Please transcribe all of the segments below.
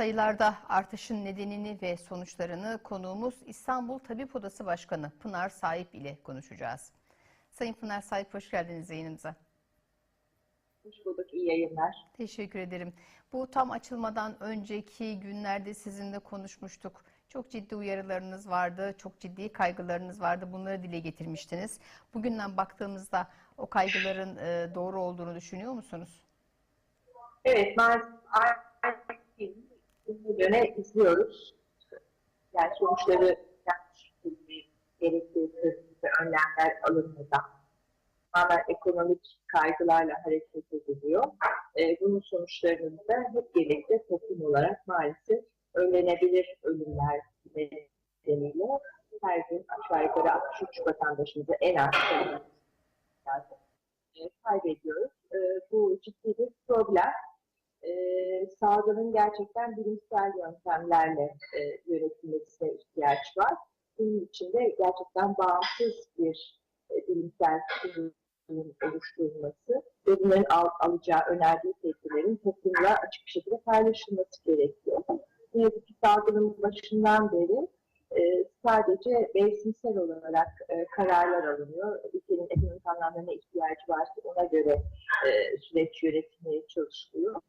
Sayılarda artışın nedenini ve sonuçlarını konuğumuz İstanbul Tabip Odası Başkanı Pınar Sahip ile konuşacağız. Sayın Pınar Sahip hoş geldiniz yayınımıza. Hoş bulduk, iyi yayınlar. Teşekkür ederim. Bu tam açılmadan önceki günlerde sizinle konuşmuştuk. Çok ciddi uyarılarınız vardı, çok ciddi kaygılarınız vardı. Bunları dile getirmiştiniz. Bugünden baktığımızda o kaygıların e, doğru olduğunu düşünüyor musunuz? Evet, maalesef yöne izliyoruz. Yani sonuçları gerekli önlemler alınmadan tamamen ekonomik kaygılarla hareket ediliyor. Ee, bunun sonuçlarını da hep birlikte toplum olarak maalesef önlenebilir ölümler nedeniyle her gün aşağı yukarı 63 vatandaşımızı en az kaybediyoruz. Ee, bu ciddi bir problem. Ee, salgının gerçekten bilimsel yöntemlerle e, yönetilmesine ihtiyaç var. Bunun için de gerçekten bağımsız bir e, bilimsel kurulun oluşturulması ve bunların al, alacağı önerdiği tedbirlerin toplumla açık bir şekilde paylaşılması gerekiyor. Ne yazık ki salgının başından beri e, sadece mevsimsel olarak e, kararlar alınıyor. Ülkenin ekonomik anlamda ne ihtiyacı varsa ona göre e, süreç yönetilmeye çalışılıyor.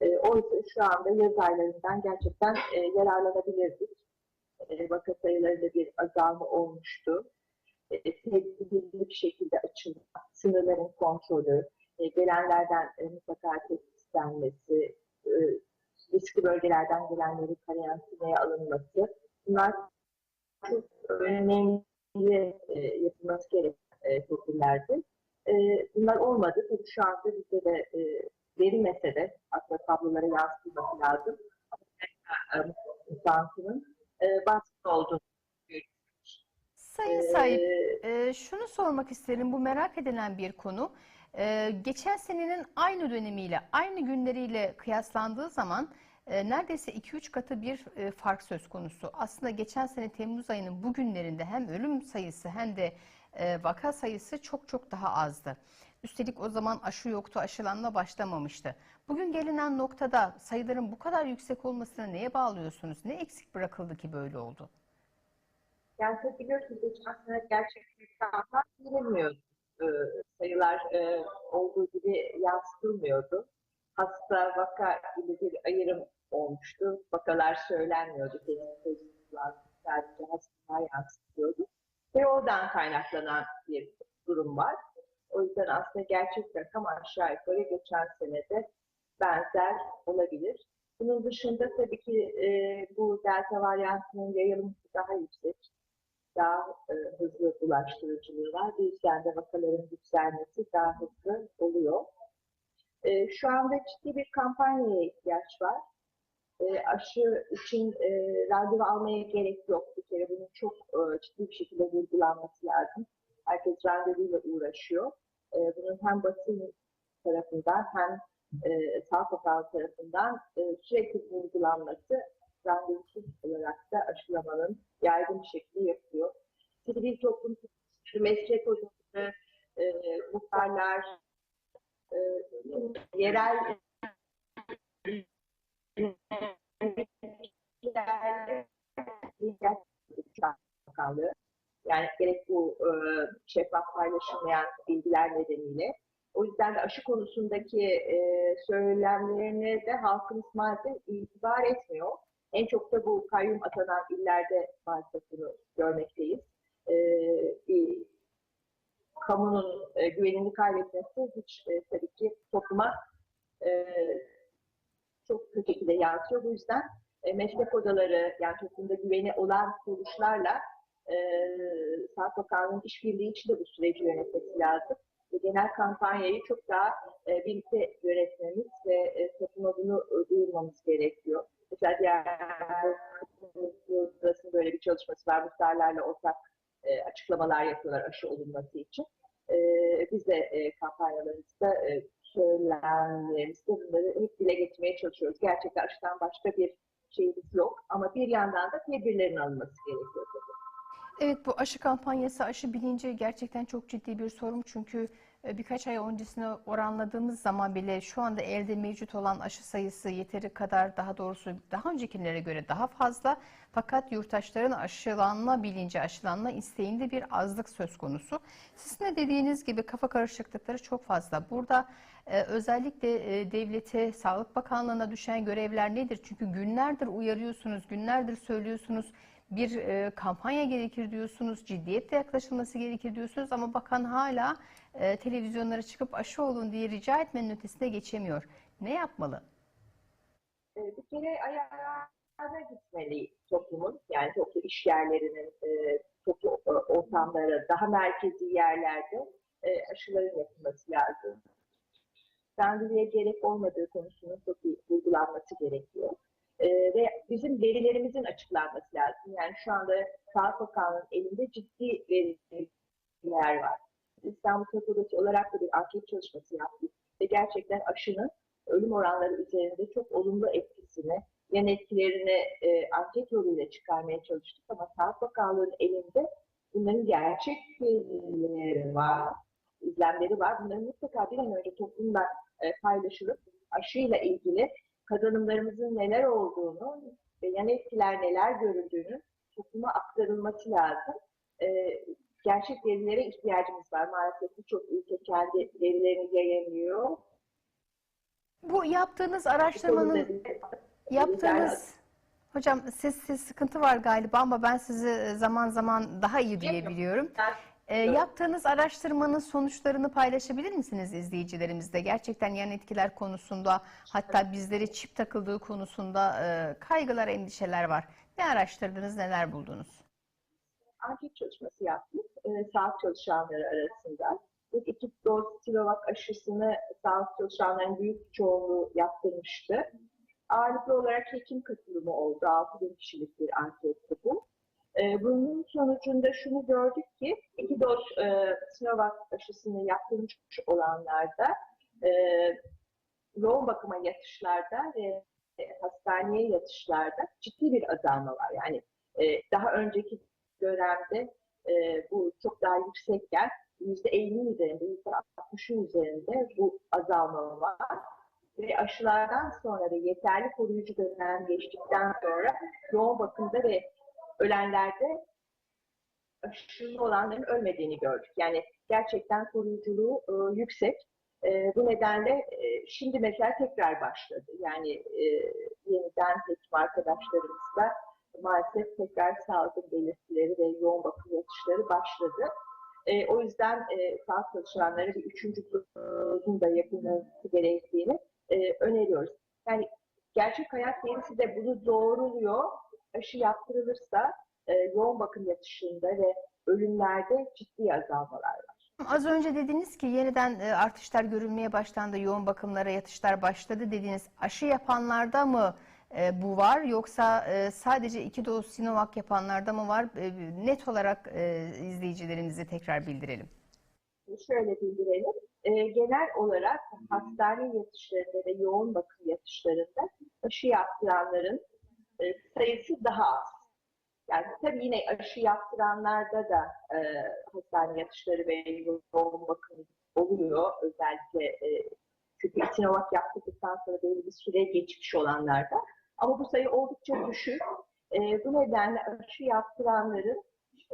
E, oysa şu anda yaz aylarından gerçekten e, yararlanabilirdik. E, vaka sayılarında bir azalma olmuştu. E, tedbirli bir şekilde açılma, sınırların kontrolü, e, gelenlerden e, mutlaka test istenmesi, e, riskli bölgelerden gelenleri karantinaya alınması, bunlar çok önemli e, yapılması gereken e, tedbirlerdi. E, bunlar olmadı. Tabii şu anda bizde de e, verilmese de aslında tablolara yansıtılması lazım. İnsansının e, baskın olduğunu. Sayın Sahip, e, şunu sormak isterim. Bu merak edilen bir konu. E, geçen senenin aynı dönemiyle, aynı günleriyle kıyaslandığı zaman e, neredeyse 2-3 katı bir e, fark söz konusu. Aslında geçen sene Temmuz ayının bu günlerinde hem ölüm sayısı hem de e, vaka sayısı çok çok daha azdı. Üstelik o zaman aşı yoktu, aşılanma başlamamıştı. Bugün gelinen noktada sayıların bu kadar yüksek olmasını neye bağlıyorsunuz? Ne eksik bırakıldı ki böyle oldu? Yani tabii biliyorsunuz geçen sene gerçekten verilmiyordu. Ee, sayılar e, olduğu gibi yansıtılmıyordu. Hasta vaka gibi bir ayrım olmuştu. Vakalar söylenmiyordu. Sadece hastalar yansıtıyordu. Ve oradan kaynaklanan bir durum var. O yüzden aslında gerçek rakam aşağı yukarı geçen senede benzer olabilir. Bunun dışında tabii ki e, bu delta varyantının yayılması daha yüksek daha e, hızlı bulaştırıcılığı var. Bu yüzden de vakaların yükselmesi daha hızlı oluyor. E, şu anda ciddi bir kampanyaya ihtiyaç var. E, aşı için e, randevu almaya gerek yok. Bir kere bunun çok e, ciddi bir şekilde vurgulanması lazım. Herkes randevuyla uğraşıyor. E, bunun hem basın tarafından hem e, sağ kapağı tarafından e, sürekli vurgulanması randevusuz olarak da aşılamanın yaygın bir şekilde yapıyor. Sivil toplum meslek odaları, e, muhtarlar, e, yerel Bakanlığı yani gerek bu e, şeffaf paylaşılmayan bilgiler nedeniyle o yüzden de aşı konusundaki e, söylemlerine de halkımız maalesef itibar etmiyor. En çok da bu kayyum atanan illerde maalesef bunu görmekteyiz. E, kamunun e, güvenini kaybetmesi hiç e, tabii ki topluma e, çok kötü şekilde yansıyor. Bu yüzden e, meslek odaları yani toplumda güveni olan kuruluşlarla e, Sağlık Bakanlığı'nın işbirliği içinde bu süreci yönetmesi lazım. Ve genel kampanyayı çok daha e, birlikte yönetmemiz ve e, topluma bunu e, duyurmamız gerekiyor. Mesela diğer sırasında böyle bir çalışması var. Muhtarlarla ortak e, açıklamalar yapıyorlar aşı olunması için. E, biz de e, kampanyalarımızda e, söylemlerimizde bunları hep dile getirmeye çalışıyoruz. Gerçekten aşıdan başka bir şeyimiz yok ama bir yandan da tedbirlerin alınması gerekiyor tabii. Evet bu aşı kampanyası, aşı bilinci gerçekten çok ciddi bir sorun. Çünkü Birkaç ay öncesine oranladığımız zaman bile şu anda elde mevcut olan aşı sayısı yeteri kadar daha doğrusu daha öncekilere göre daha fazla. Fakat yurttaşların aşılanma bilinci, aşılanma isteğinde bir azlık söz konusu. Sizin de dediğiniz gibi kafa karışıklıkları çok fazla. Burada e, özellikle e, devlete, Sağlık Bakanlığı'na düşen görevler nedir? Çünkü günlerdir uyarıyorsunuz, günlerdir söylüyorsunuz bir e, kampanya gerekir diyorsunuz, ciddiyetle yaklaşılması gerekir diyorsunuz ama bakan hala e, televizyonlara çıkıp aşı olun diye rica etmenin ötesine geçemiyor. Ne yapmalı? E, bir kere ayağına gitmeli toplumun, yani toplu iş yerlerinin, e, toplu e, ortamlara, daha merkezi yerlerde e, aşıların yapılması lazım. Randevuya gerek olmadığı konusunun çok iyi vurgulanması gerekiyor. E, ve bizim verilerimizin açıklanması lazım. Yani şu anda Sağlık Bakanlığı'nın elinde ciddi veriler var. İstanbul Tıp Odası olarak da bir anket çalışması yaptık ve gerçekten aşının ölüm oranları üzerinde çok olumlu etkisini, yan etkilerini e, anket yoluyla çıkarmaya çalıştık ama Sağlık Bakanlığı'nın elinde bunların gerçek verileri var, izlemleri var. Bunların mutlaka bir an önce toplumla e, paylaşılıp aşıyla ilgili kazanımlarımızın neler olduğunu ve yan etkiler neler görüldüğünü topluma aktarılması lazım. E, gerçek verilere ihtiyacımız var. Maalesef birçok ülke kendi verilerini yayınlıyor. Bu yaptığınız araştırmanın yaptığınız hocam sessiz sıkıntı var galiba ama ben sizi zaman zaman daha iyi duyabiliyorum. E, yaptığınız araştırmanın sonuçlarını paylaşabilir misiniz izleyicilerimizle? Gerçekten yan etkiler konusunda hatta bizlere çip takıldığı konusunda e, kaygılar, endişeler var. Ne araştırdınız, neler buldunuz? Anket çalışması yaptık e, sağlık çalışanları arasında. İlk iki doz Sinovac aşısını sağlık çalışanlarının büyük çoğunluğu yaptırmıştı. Ağırlıklı olarak hekim katılımı oldu. 6 bin kişilik bir anketti bu. E, bunun sonucunda şunu gördük ki iki doz e, Sinovac aşısını yaptırmış olanlarda e, yoğun bakıma yatışlarda ve hastaneye yatışlarda ciddi bir azalma var. Yani e, daha önceki dönemde e, bu çok daha yüksekken %50'nin üzerinde, %60'ın üzerinde bu azalma var. Ve aşılardan sonra ve yeterli koruyucu dönem geçtikten sonra yoğun bakımda ve ölenlerde aşılı olanların ölmediğini gördük. Yani gerçekten koruyuculuğu e, yüksek. E, bu nedenle e, şimdi mesela tekrar başladı. Yani e, yeniden hekim arkadaşlarımızla maalesef tekrar salgın belirtileri ve yoğun bakım yatışları başladı. E, o yüzden e, sağlık çalışanları bir üçüncü dozun da yapılması gerektiğini e, öneriyoruz. Yani gerçek hayat verisi de bunu doğruluyor. Aşı yaptırılırsa e, yoğun bakım yatışında ve ölümlerde ciddi azalmalar var. Az önce dediniz ki yeniden e, artışlar görülmeye başlandı, yoğun bakımlara yatışlar başladı dediniz. Aşı yapanlarda mı e, bu var yoksa e, sadece iki doz Sinovac yapanlarda mı var? Net olarak izleyicilerimize tekrar bildirelim. Şöyle bildirelim. Genel olarak hastane yatışlarında ve yoğun bakım yatışlarında aşı yaptıranların e, sayısı daha az. Yani tabii yine aşı yaptıranlarda da e, hastane yatışları ve yoğun bakım oluyor. Özellikle e, çünkü Sinovac yaptıktan sonra belli bir süre geçmiş olanlarda. Ama bu sayı oldukça düşük. E, bu nedenle aşı yaptıranların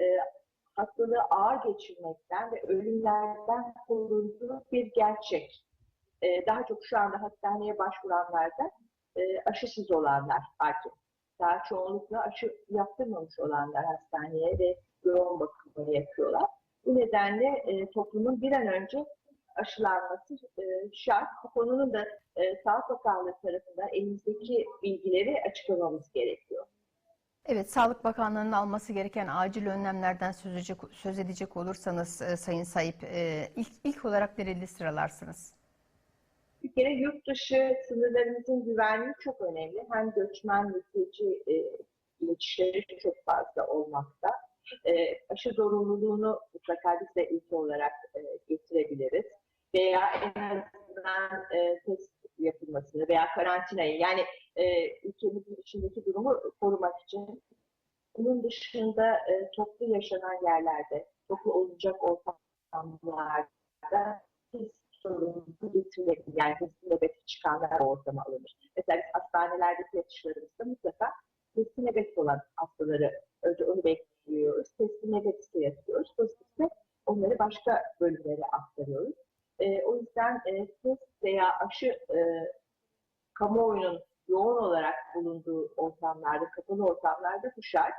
e, hastalığı ağır geçirmekten ve ölümlerden korunduğu bir gerçek. E, daha çok şu anda hastaneye başvuranlarda e, aşısız olanlar artık. Daha çoğunlukla aşı yaptırmamış olanlar hastaneye ve yoğun bakımı yapıyorlar. Bu nedenle e, toplumun bir an önce aşılanması e, şart. Bu konunun da e, Sağlık Bakanlığı tarafından elimizdeki bilgileri açıklamamız gerekiyor. Evet, Sağlık Bakanlığı'nın alması gereken acil önlemlerden söz edecek, söz edecek olursanız e, Sayın Sayıp, e, ilk, ilk olarak nereli sıralarsınız? Kere yurt dışı sınırlarımızın güvenliği çok önemli. Hem göçmen mülteci e, geçişleri çok fazla olmakta. E, aşı zorunluluğunu mutlaka biz de ülke olarak e, getirebiliriz. Veya en azından e, test yapılmasını veya karantinayı yani e, ülkemizin içindeki durumu korumak için. Bunun dışında e, toplu yaşanan yerlerde, toplu olacak ortamlarda test sorunu getirilebilir. Yani testi nöbeti çıkanlar ortama alınır. Mesela biz hastanelerdeki yatışlarımızda mutlaka testi nöbeti olan hastaları önce onu bekliyoruz. Testi nöbeti yapıyoruz. Pozitifse onları başka bölümlere aktarıyoruz. E, o yüzden e, test veya aşı e, kamuoyunun yoğun olarak bulunduğu ortamlarda, kapalı ortamlarda bu şart.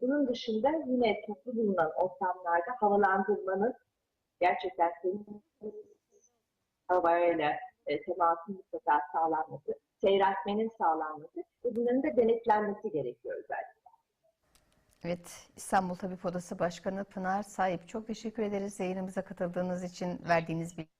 Bunun dışında yine toplu bulunan ortamlarda havalandırmanın gerçekten temiz havayla e, temasın mutlaka sağlanması, seyretmenin sağlanması ve bunların da denetlenmesi gerekiyor özellikle. Evet, İstanbul Tabip Odası Başkanı Pınar Sahip çok teşekkür ederiz yayınımıza katıldığınız için verdiğiniz bilgi.